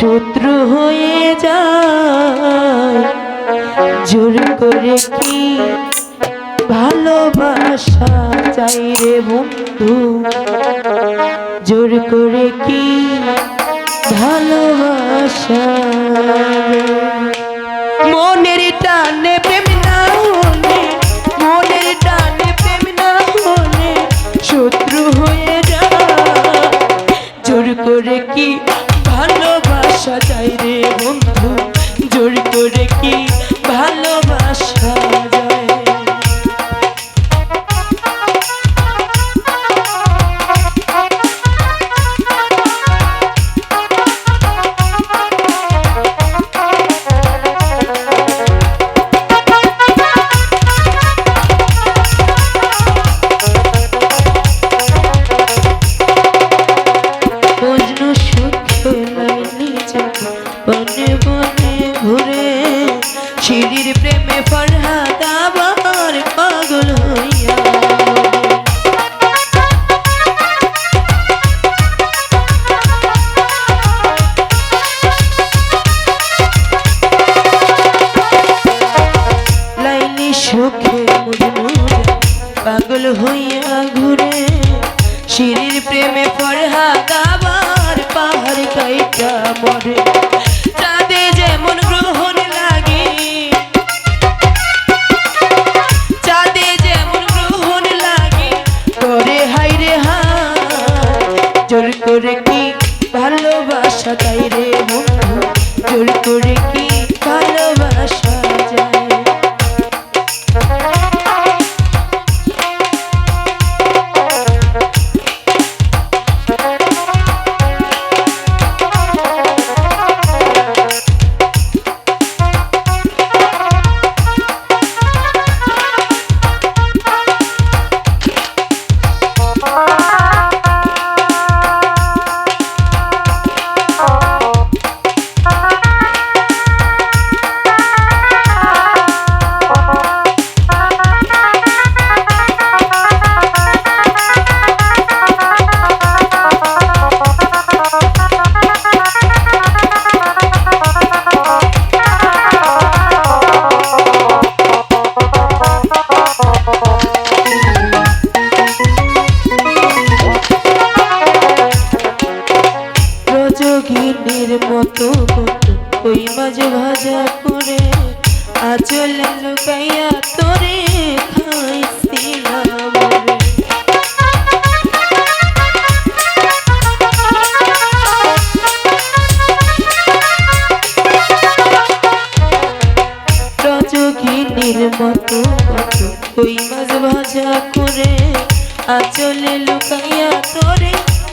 শত্রু হয়ে যায়। জোর করে কি ভালোবাসা চাই রে বন্ধু? জোর করে কি ভালোবাসা মনের টানে ভালোবাসা পাগল হইয়া ঘুরে সিঁড়ির প্রেমে ফরহাদ আবার পাহাড় কাইটা মরে। করে কি ভালোবাসা তাই রে জোর করে রজগিনীর মতো ওই মাঝে ভাজা করে। আচল লুকাইয়া তোরে খাইছিলাম রজগিনীর মতো ওই মাছ ভাজা করে। আচলে লুকাইয়া তোরে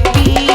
Be.